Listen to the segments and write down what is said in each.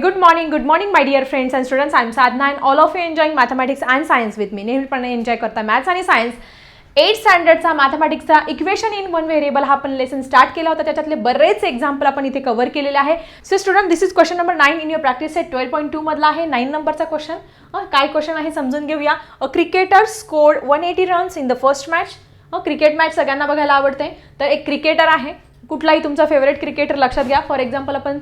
Good morning good morning my dear friends and students I am Sadhana and all of you enjoying mathematics and science with me नेहमीपणे enjoy करता maths आणि science eight स्टँडर्डचा मॅथमॅटिक्सचा equation in one variable हा आपण lesson start केला होता. त्याच्यातले बरेच एक्झाम्पल आपण इथे कव्हर केलेले आहे. So student this is question number nine in your practice set twelve point two मधला आहे. नाईन नंबरचा क्वेश्चन काय क्वेश्चन आहे समजून घेऊया. A cricketer scored one eighty runs in the first match cricket match सगळ्यांना बघायला आवडते. तर एक क्रिकेटर आहे. कुठलाही तुमचा फेवरेट क्रिकेटर लक्षात घ्या. फॉर एक्झाम्पल आपण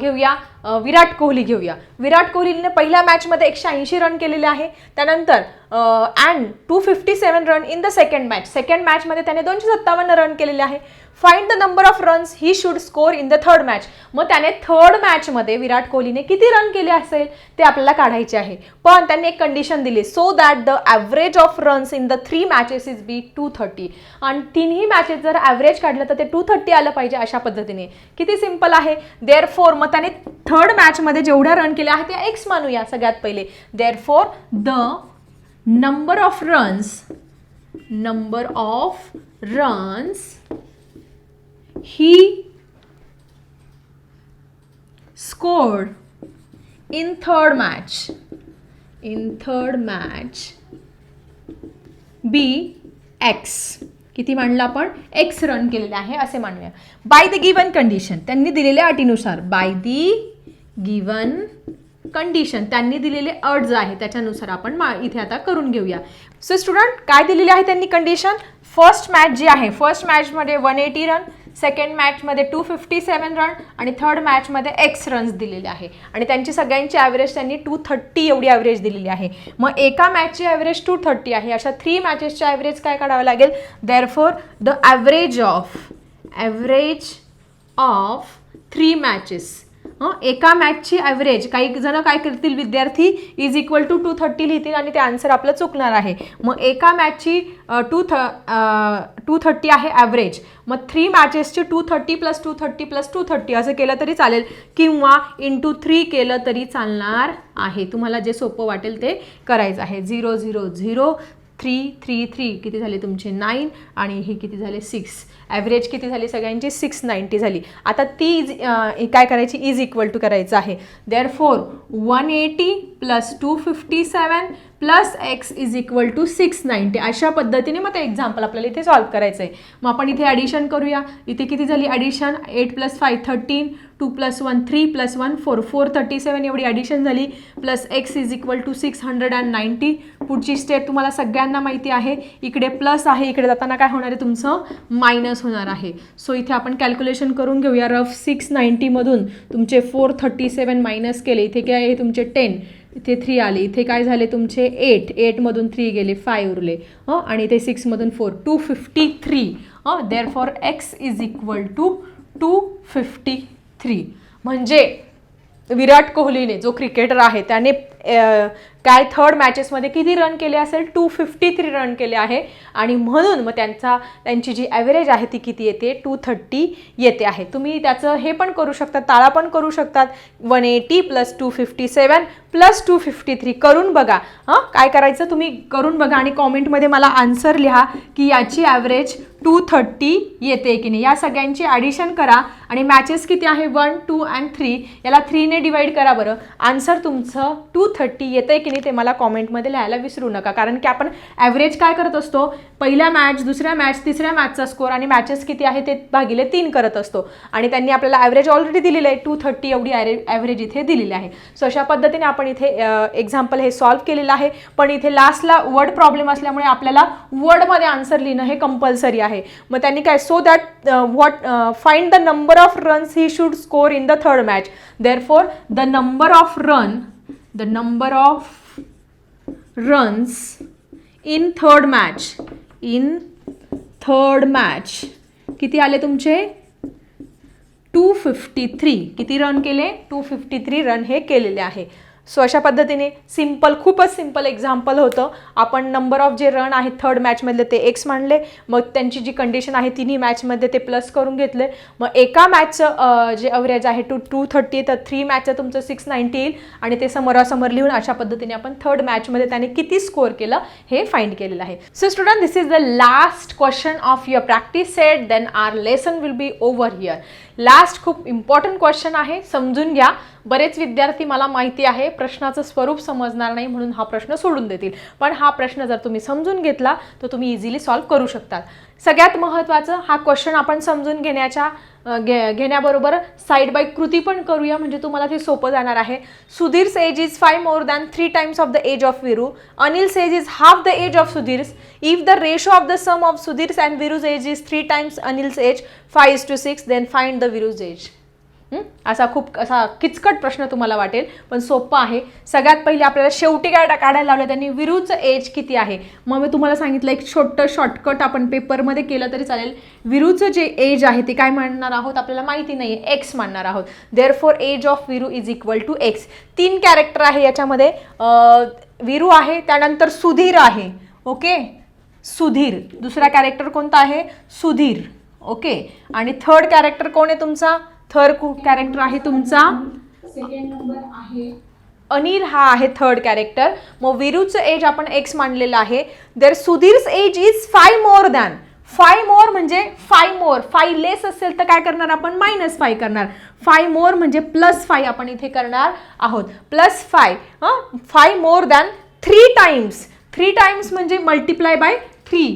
घेऊया विराट कोहली घेऊया. विराट कोहलीने पहिल्या मॅचमध्ये एकशे ऐंशी रन केलेले आहे. त्यानंतर and two fifty seven run in the second match second मॅचमध्ये त्याने दोनशे सत्तावन्न रन केलेले आहे. Find the number of runs he should score in the third match मग त्याने थर्ड मॅचमध्ये विराट कोहलीने किती रन केले असेल ते आपल्याला काढायचे आहे. पण त्यांनी एक कंडिशन दिली so that the average of runs in the three matches is be two thirty आणि तिन्ही मॅचेस जर ॲव्हरेज काढलं तर ते टू थर्टी आलं पाहिजे अशा पद्धतीने. किती सिंपल आहे? देअर फोर मग त्याने थर्ड मॅचमध्ये जेवढ्या रन केल्या आहेत त्या एक्स मानूया सगळ्यात पहिले. Therefore the number of runs number of runs he scored in third match. In third match be X किती मांडलं आपण? एक्स रन केलेले आहे असे मानूया बाय द गिवन कंडिशन त्यांनी दिलेल्या अटीनुसार. बाय दी गिवन कंडिशन त्यांनी दिलेले अट जे आहे त्याच्यानुसार आपण मा इथे आता करून घेऊया. सो स्टुडंट काय दिलेले आहे त्यांनी कंडिशन फर्स्ट मॅच जी आहे फर्स्ट मॅचमध्ये वन एटी रन सेकंड मॅचमध्ये टू फिफ्टी सेवन रन आणि थर्ड मॅचमध्ये एक्स रन्स दिलेले आहे. आणि त्यांची सगळ्यांची ॲव्हरेज त्यांनी टू थर्टी एवढी ॲव्हरेज दिलेली आहे. मग एका मॅचची ॲव्हरेज टू थर्टी आहे. अशा थ्री मॅचेसची ॲव्हरेज काय काढावं लागेल? Therefore the average of average of three matches एका मॅचची ॲव्हरेज काही जण काय करतील विद्यार्थी is equal to two thirty लिहितील आणि ते आन्सर आपलं चुकणार आहे. मग एका मॅचची टू थ टू थर्टी आहे ॲव्हरेज मग three मॅचेसची two thirty plus two thirty plus two thirty असं केलं तरी चालेल. किंवा इंटू थ्री केलं तरी चालणार आहे. तुम्हाला जे सोपं वाटेल ते करायचं आहे. Zero zero zero three three three किती झाले तुमचे? नाईन आणि हे किती झाले? सिक्स. ॲव्हरेज किती झाली सगळ्यांची? सिक्स नाईन्टी झाली. आता ती इज काय करायची? इज इक्वल टू करायचं आहे. Therefore one eighty plus two fifty seven plus X is equal to six ninety. अशा पद्धतीने मग ते एक्झाम्पल आपल्याला इथे सॉल्व करायचं आहे मग आपण इथे ॲडिशन करूया. इथे किती झाली addition eight plus five thirteen two plus one three plus one four four thirty seven एवढी ॲडिशन झाली. Plus X is equal to six hundred and ninety पुढची स्टेप तुम्हाला सगळ्यांना माहिती आहे. इकडे प्लस आहे. इकडे जाताना काय होणार आहे? तुमचं मायनस होणार आहे. सो इथे आपण कॅल्क्युलेशन करून घेऊया. रफ सिक्स नाईन्टीमधून तुमचे फोर थर्टी सेवन मायनस केले. इथे काय आहे? तुमचे टेन इथे थ्री आले. इथे काय झाले तुमचे? एट एटमधून थ्री गेले फाय उरले. हं? आणि इथे सिक्समधून फोर टू फिफ्टी थ्री हं? Therefore X is equal to two fifty three म्हणजे विराट कोहलीने जो क्रिकेटर आहे त्याने काय थर्ड मॅचेसमध्ये किती रन केले असेल? टू फिफ्टी थ्री रन केले आहे. आणि म्हणून मग त्यांचा त्यांची जी ॲव्हरेज आहे ती किती येते? टू थर्टी येते आहे. तुम्ही त्याचं हे पण करू शकता ताळा पण करू शकतात. One eighty plus two fifty seven plus two fifty three करून बघा. हां? काय करायचं? तुम्ही करून बघा आणि कॉमेंटमध्ये मला आन्सर लिहा की याची ॲव्हरेज टू थर्टी येते की नाही. या सगळ्यांची ॲडिशन करा. आणि मॅचेस किती आहे? वन टू अँड थ्री याला थ्रीने डिवाईड करा बरं. आन्सर तुमचं टू थर्टी येतं की नाही ते मला कॉमेंटमध्ये लिहायला विसरू नका. कारण की आपण ॲव्हरेज काय करत असतो? पहिल्या मॅच दुसऱ्या मॅच तिसऱ्या मॅचचा स्कोर आणि मॅचेस किती आहे ते भागिले तीन करत असतो. आणि त्यांनी आपल्याला ॲव्हरेज ऑलरेडी दिलेलं आहे. टू थर्टी एवढी ॲव्हरेज इथे दिलेली आहे. सो अशा पद्धतीने आपण इथे एक्झाम्पल हे सॉल्व केलेलं आहे. पण इथे लास्टला वर्ड प्रॉब्लेम असल्यामुळे आपल्याला वर्डमध्ये आन्सर लिहिणं हे कंपल्सरी आहे. मग त्यांनी काय so that what find the number of runs he should score in the third match therefore the number of run the number of runs in third match in third match किती आले तुमचे? Two fifty three किती run केले? Two fifty three run हे केलेले आहे. So अशा पद्धतीने सिंपल खूपच सिंपल एक्झाम्पल होतं. आपण नंबर ऑफ जे रन आहेत थर्ड मॅचमधले ते एक्स मांडले. मग त्यांची जी कंडिशन आहे तिन्ही मॅचमध्ये ते प्लस करून घेतले. मग एका मॅचचं जे अवरेज आहे टू टू थर्टी तर थ्री मॅचचं तुमचं सिक्स नाईन्टी येईल. आणि ते समोरासमोर लिहून अशा पद्धतीने आपण थर्ड मॅचमध्ये त्याने किती स्कोअर केलं हे फाइंड केलेलं आहे. So student this is the last question of your practice set then our lesson will be over here last खूप इम्पॉर्टंट क्वेश्चन आहे. समजून घ्या. बरेच विद्यार्थी मला माहिती आहे प्रश्नाचं स्वरूप समजणार नाही म्हणून हा प्रश्न सोडून देतील. पण हा प्रश्न जर तुम्ही समजून घेतला तर तुम्ही इझिली सॉल्व्ह करू शकतात. सगळ्यात महत्त्वाचं हा क्वेश्चन आपण समजून घेण्याच्या घे घेण्याबरोबर साईड बाय कृती पण करूया. म्हणजे तुम्हाला ते सोपं जाणार आहे. Sudhir's age is five more than three times of the age of Viru Anil's age is half the age of Sudhir's if the ratio of the sum of Sudhir's and Viru's age is three times Anil's age five is to six then find the Viru's age असा खूप असा किचकट प्रश्न तुम्हाला वाटेल पण सोपं आहे. सगळ्यात पहिले आपल्याला शेवटी काय काढायला लावलं त्यांनी विरूचं एज किती आहे? मग मी तुम्हाला सांगितलं एक छोटं शॉर्टकट आपण पेपरमध्ये केलं तरी चालेल. विरूचं जे एज आहे ते काय मांडणार आहोत? आपल्याला माहिती नाही आहे एक्स मांडणार आहोत. Therefore age of Viru is equal to X तीन कॅरेक्टर आहे याच्यामध्ये. विरू आहे त्यानंतर सुधीर आहे. ओके? सुधीर. दुसरा कॅरेक्टर कोणता आहे? सुधीर. ओके? आणि थर्ड कॅरेक्टर कोण आहे तुमचा? थर्ड कॅरेक्टर आहे तुमचा. सेकंड नंबर आहे. अनिल हा आहे थर्ड कॅरेक्टर मग विरूचं एज आपण एक्स मानलेलं आहे. There Sudhir's age is five more than five more म्हणजे फाय मोर फाय लेस असेल तर काय करणार आपण? मायनस फाय करणार. फाय मोर म्हणजे प्लस फाय आपण इथे करणार आहोत. Plus five five more than three times three times म्हणजे multiply by three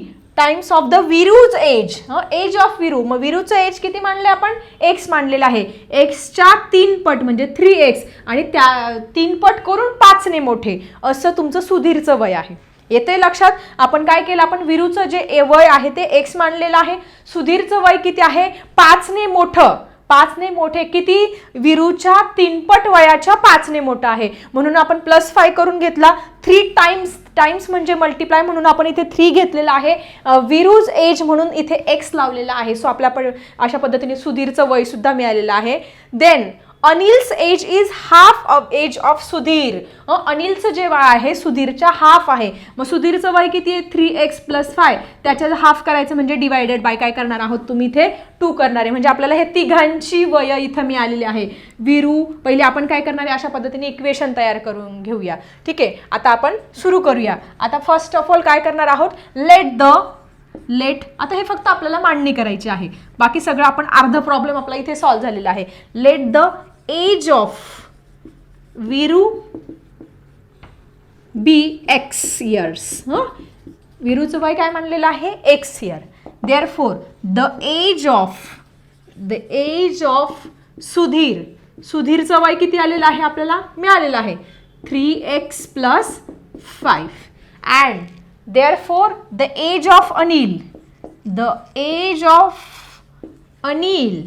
times of the Viru's age age of Viru मग विरूचं एज किती मानले आपण? एक्स मानलेलं आहे. एक्सच्या तीन पट म्हणजे थ्री एक्स आणि त्या तीन पट करून पाचने मोठे. असं तुमचं सुधीरचं वय आहे. येते लक्षात? आपण काय केलं? आपण विरूचं जे ए- वय आहे ते एक्स मानलेलं आहे. सुधीरचं वय किती आहे? पाचने मोठं. पाचने मोठे किती? विरूच्या तीनपट वयाच्या पाचने मोठं आहे. म्हणून आपण प्लस फाय करून घेतला. थ्री टाइम्स टाइम्स म्हणजे मल्टिप्लाय म्हणून आपण इथे थ्री घेतलेला आहे. विरूज एज म्हणून इथे एक्स लावलेला आहे. सो आपल्या प- अशा पद्धतीने सुधीरचं वयसुद्धा मिळालेलं आहे. Then Anil's age is half of age of Sudhir. अनिलचं जे वय आहे सुधीरच्या हाफ आहे. मग सुधीरचं वय किती आहे? थ्री एक्स प्लस फाय त्याच्या हाफ करायचं म्हणजे डिवायडेड बाय काय करणार आहोत तुम्ही इथे? टू करणार आहे. म्हणजे आपल्याला हे तिघांची वय इथं मिळालेली आहे. विरू पहिले आपण काय करणार आहे? अशा पद्धतीने इक्वेशन तयार करून घेऊया. ठीक आहे? आता आपण सुरू करूया. आता फर्स्ट ऑफ ऑल काय करणार आहोत? लेट द लेट आता हे फक्त आपल्याला मांडणी करायची आहे. बाकी सगळं आपण अर्ध प्रॉब्लेम आपला इथे सॉल्व्ह झालेला आहे. Let the age of Viru be X years हां विरूचं वय काय म्हणलेलं आहे? X year therefore the age of the age of Sudhir सुधीरचं वय किती आलेलं आहे आपल्याला? मिळालेलं आहे. Three X plus five and therefore the age of Anil the age of Anil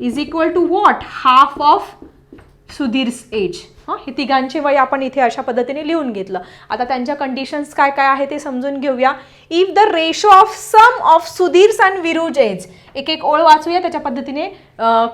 is equal to what half of Sudhir's age हां? हे तिघांचे वय आपण इथे अशा पद्धतीने लिहून घेतलं. आता त्यांच्या कंडिशन्स काय काय आहे ते समजून घेऊया. If the ratio of sum of Sudhir's and Viru's age एक एक ओळ वाचूया त्याच्या पद्धतीने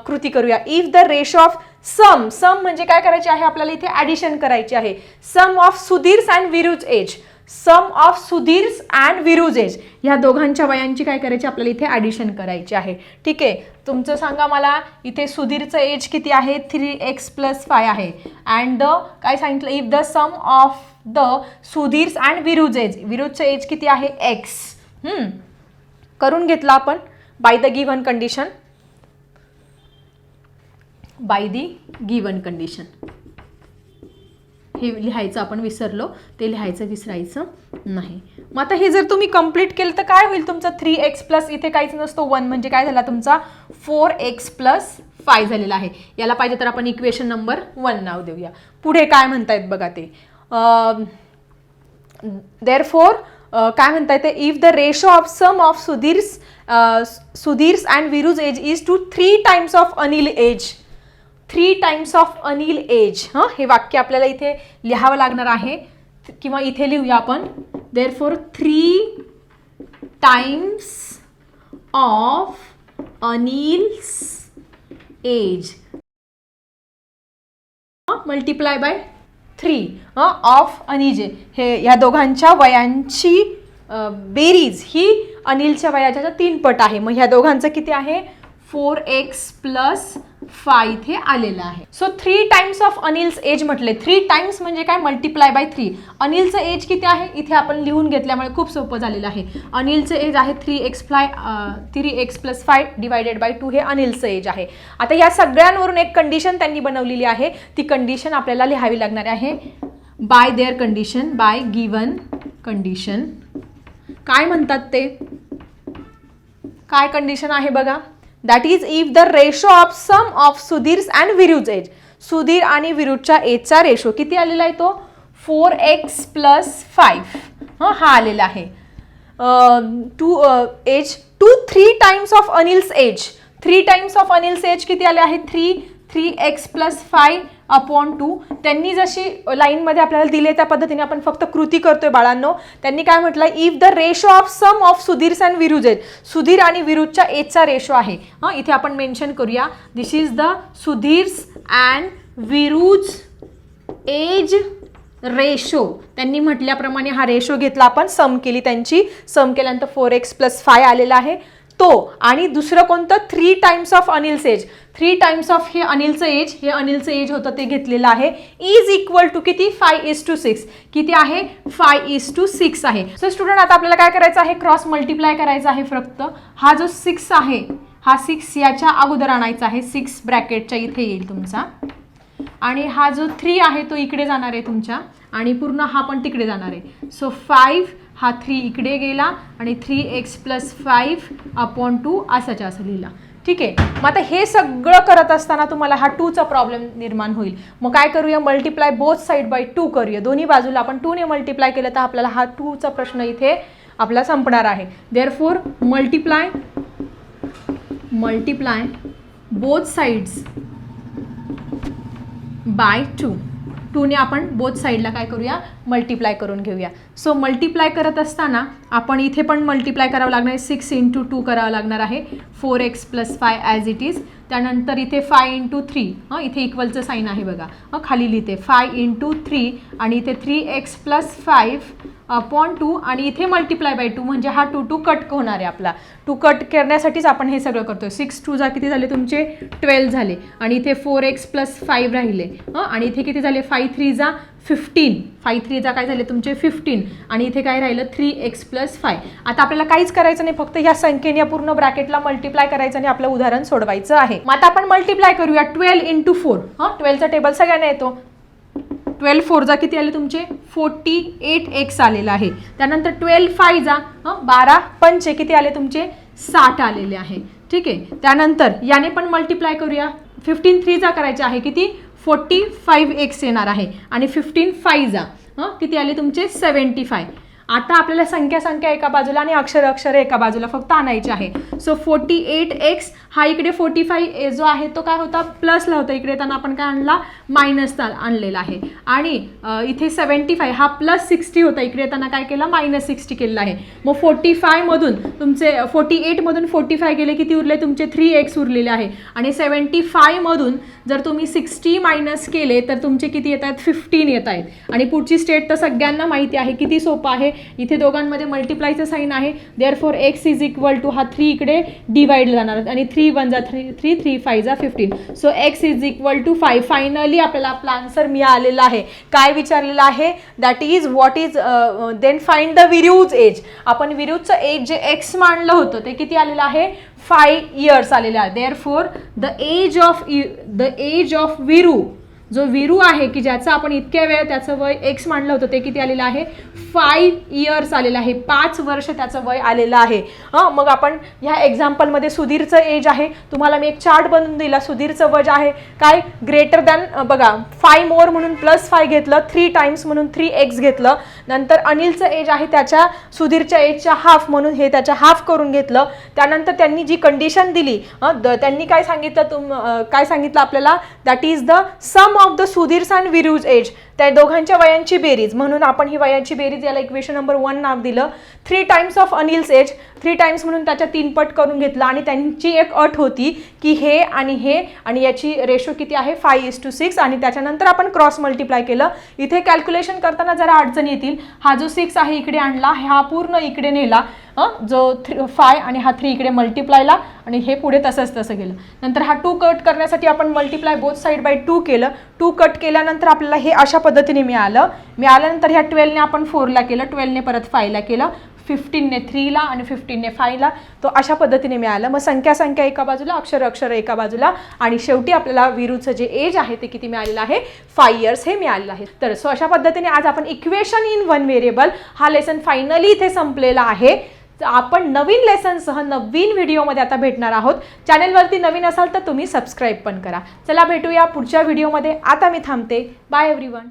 कृती करूया. If the ratio of sum sum म्हणजे काय करायचे आहे? आपल्याला इथे ॲडिशन करायची आहे. Sum of Sudhir's and Viru's age sum of Sudhir's and Viru's age ह्या दोघांच्या वयांची काय करायची? आपल्याला इथे ॲडिशन करायची आहे. ठीक आहे? तुमचं सांगा मला इथे सुधीरचं एज किती आहे? थ्री एक्स प्लस फाय आहे. अँड द काय सांगितलं? If the sum of the Sudhir's and Viru's विरुजचं विरूजचं एज किती आहे? एक्स करून घेतलं आपण. By the given condition by the given condition हे लिहायचं आपण विसरलो ते लिहायचं विसरायचं नाही. मग आता हे जर तुम्ही कंप्लीट केलं तर काय होईल तुमचं? थ्री एक्स प्लस इथे काहीच नसतो. वन म्हणजे काय झाला तुमचा? फोर एक्स प्लस फाय झालेला आहे. याला पाहिजे तर आपण इक्वेशन नंबर वन नाव देऊया. पुढे काय म्हणतायत बघा ते? देअर फोर काय म्हणता येते if the ratio of sum of Sudhir's Sudhir's and Viru's age is to three times of Anil age three times of Anil age हां? हे वाक्य आपल्याला इथे लिहावं लागणार आहे. किंवा इथे लिहूया आपण. Therefore three times of Anil's age multiply by three of Anil's हे ह्या दोघांच्या वयांची बेरीज ही अनिलच्या वयाच्या तीन पट आहे. मग ह्या दोघांचं किती आहे? फोर एक्स प्लस फाय इथे आलेलं आहे. So three times of Anil's age म्हटले. थ्री टाइम्स म्हणजे काय? मल्टिप्लाय बाय थ्री अनिलचं एज किती आहे? इथे आपण लिहून घेतल्यामुळे खूप सोपं झालेलं आहे. अनिलचं एज आहे three X plus three X plus five divided by two हे अनिलचं एज आहे. आता या सगळ्यांवरून एक कंडिशन त्यांनी बनवलेली आहे. ती कंडिशन आपल्याला लिहावी लागणार आहे. By their condition by given condition काय म्हणतात ते? काय कंडिशन आहे बघा? That is if the ratio of sum of Sudhir's and Viru's age Sudhir आणि विरुजच्या एजचा रेशो किती आलेला आहे तो? फोर एक्स प्लस फाईव्ह हां हा आलेला आहे. Two age two three times of Anil's age three times of Anil's age किती आले आहे? Three three x plus five upon two त्यांनी जशी लाईनमध्ये आपल्याला दिले त्या पद्धतीने आपण फक्त कृती करतोय बाळांनो. त्यांनी काय म्हटलं? If the ratio of sum of Sudhir's and Viru's age Sudhir आणि विरुजच्या एजचा रेशो आहे. हां इथे आपण मेन्शन करूया. This is the Sudhir's and Viru's age ratio त्यांनी म्हटल्याप्रमाणे हा रेशो घेतला आपण. सम केली त्यांची. सम केल्यानंतर फोर एक्स प्लस फाय आलेला आहे. तो आणि दुसरं कोणतं? Three times of Anil's age three times of हे अनिलचं एज हे अनिलचं एज होतं ते घेतलेलं आहे. इज इक्वल टू किती? फाय इज टू सिक्स किती आहे? फाय इज टू सिक्स आहे. सो स्टुडंट आता आपल्याला काय करायचं आहे? क्रॉस मल्टिप्लाय करायचा आहे फक्त. हा जो सिक्स आहे हा सिक्स याच्या अगोदर आणायचा आहे. सिक्स ब्रॅकेटच्या इथे येईल तुमचा. आणि हा जो थ्री आहे तो इकडे जाणार आहे तुमच्या. आणि पूर्ण हा पण तिकडे जाणार आहे. सो फाईव्ह हा थ्री इकडे गेला. आणि three x plus five upon two असाच्या असं लिहिला. ठीक आहे. मग आता हे सगळं करत असताना तुम्हाला हा टूचा प्रॉब्लेम निर्माण होईल. मग काय करूया? Multiply both side by two करूया. दोन्ही बाजूला आपण टूने मल्टिप्लाय केलं तर आपल्याला हा टूचा प्रश्न इथे आपला संपणार आहे. There four multiply multiply both sides by two टूने आपण बोथ साईडला काय करूया? मल्टिप्लाय करून घेऊया. सो मल्टिप्लाय करत असताना आपण इथे पण मल्टिप्लाय करावं लागणार आहे. सिक्स इंटू टू करावं लागणार आहे. Four x plus five as it is त्यानंतर इथे फाय इंटू थ्री हां इथे इक्वलचं साईन आहे बघा. हां खाली लिहिते. फाय इंटू थ्री आणि इथे three x plus five upon two आणि इथे मल्टिप्लाय बाय टू म्हणजे हा टू टू कट होणार आहे आपला. टू कट करण्यासाठीच आपण हे सगळं करतो सिक्स टू जा किती झाले तुमचे? ट्वेल्व झाले. आणि इथे फोर एक्स प्लस फाईव्ह राहिले. हं आणि इथे किती झाले? फाय थ्री जा फिफ्टीन फाय थ्रीचा काय झाले तुमचे? फिफ्टीन आणि इथे काय राहिलं? थ्री एक्स प्लस फाय आता आपल्याला काहीच करायचं नाही फक्त ह्या संख्येने या पूर्ण ब्रॅकेटला मल्टिप्लाय करायचं आणि आपलं उदाहरण सोडवायचं आहे. मग आता आपण मल्टिप्लाय करूया. ट्वेल्व इंटू फोर हां? ट्वेल्वचा टेबल सगळ्यांना येतो. ट्वेल्व फोरचा किती आले तुमचे? फोर्टी एट एक्स आलेला आहे. त्यानंतर ट्वेल्व फाय जा बारा पंचे किती आले तुमचे? साठ आलेले आहे. ठीक आहे? त्यानंतर याने पण मल्टिप्लाय करूया. फिफ्टीन थ्री जा आहे किती? फोर्टी फाईव्ह एक्स येणार आहे आणि फिफ्टीन फाय जा. हं किती आले तुमचे? सेवन्टी फाय आता आपल्याला संख्या संख्या एका बाजूला आणि अक्षर अक्षर एका बाजूला फक्त आणायचे आहे. सो फोर्टी एट एक्स हा इकडे फोर्टी फाय जो आहे तो काय होता? प्लसला होता इकडे येताना आपण काय आणला? मायनसचा आणलेला आहे. आणि इथे सेवन्टी फाय हा प्लस सिक्स्टी होता इकडे येताना काय केला? मायनस सिक्स्टी केलेला आहे. मग फोर्टी फायमधून तुमचे फोर्टी एटमधून फोर्टी फाय गेले किती उरले? तुमचे थ्री एक्स उरलेले आहे. आणि सेवन्टी फायमधून जर तुम्ही सिक्स्टी मायनस केले तर तुमचे किती येत आहेत? फिफ्टीन येत आहेत. आणि पुढची स्टेट तर सगळ्यांना माहिती आहे किती सोपं आहे? इथे दोघांमध्ये मल्टिप्लायचं साईन आहे. There four x is equal to हा थ्री इकडे डिवाइड जाणार. आणि थ्री वन जा थ्री थ्री थ्री फाय जा fifteen so x is equal to five finally आपल्याला आपला आन्सर मिळालेला आहे. काय विचारलेलं आहे? That is what is then find the Viru's age आपण विरुजचं एज जे एक्स मांडलं होतं ते किती आलेलं आहे? फाय इयर्स आलेलं आहे. There four the age of the age of Viru जो विरू आहे की ज्याचं आपण इतक्या वेळ त्याचं वय एक्स मानलं होतं ते किती आलेलं आहे? फाईव्ह इयर्स आलेलं आहे. पाच वर्ष त्याचं वय आलेलं आहे. हां मग आपण ह्या एक्झाम्पलमध्ये सुधीरचं एज आहे. तुम्हाला मी एक चार्ट बनवून दिला. सुधीरचं वय आहे काय? ग्रेटर दॅन बघा फाय मोर म्हणून प्लस फाय घेतलं थ्री टाइम्स म्हणून थ्री एक्स घेतलं. नंतर अनिलचं एज आहे त्याच्या सुधीरच्या एजच्या हाफ म्हणून हे त्याच्या हाफ करून घेतलं. त्यानंतर त्यांनी जी कंडिशन दिली हं, द- त्यांनी काय सांगितलं तुम काय सांगितलं आपल्याला? That is the sum of the Sudhir's and Viru's age त्या दोघांच्या वयांची बेरीज. म्हणून आपण ही वयांची बेरीज याला इक्वेशन नंबर वन नाव दिलं. Three times of Anil's age three times म्हणून त्याच्या तीन पट करून घेतलं. आणि त्यांची एक अट होती की हे आणि हे आणि याची रेशो किती आहे? फाय इज टू सिक्स आणि त्याच्यानंतर आपण क्रॉस मल्टिप्लाय केलं. इथे कॅल्क्युलेशन करताना जरा अडचण येतील. हा जो सिक्स आहे इकडे आणला. हा पूर्ण इकडे नेला. जो थ्री फाय आणि हा थ्री इकडे मल्टिप्लायला आणि हे पुढे तसंच तसं गेलं. नंतर हा टू कट करण्यासाठी आपण multiply both side by two केलं. टू कट केल्यानंतर आपल्याला हे अशा पद्धतीने मिळालं. मिळाल्यानंतर ह्या ट्वेल्वने आपण फोरला केलं. ट्वेल्वने परत फायला केलं. फिफ्टीनने थ्रीला आणि फिफ्टीनने फायला तो अशा पद्धतीने मिळालं. मग संख्या संख्या एका बाजूला अक्षर अक्षर एका बाजूला. आणि शेवटी आपल्याला विरूचं जे एज आहे ते किती मिळालेलं आहे? फाय इयर्स हे मिळालेलं आहे. तर सो अशा पद्धतीने आज आपण इक्वेशन इन वन व्हेरिएबल हा लेसन फायनली इथे संपलेला आहे. आपण नवीन लेसनसह नवीन व्हिडिओमध्ये आता भेटणार आहोत. चॅनेलवरती नवीन असाल तर तुम्ही सबस्क्राईब पण करा. चला भेटूया पुढच्या व्हिडिओमध्ये आता मी थांबते. Bye everyone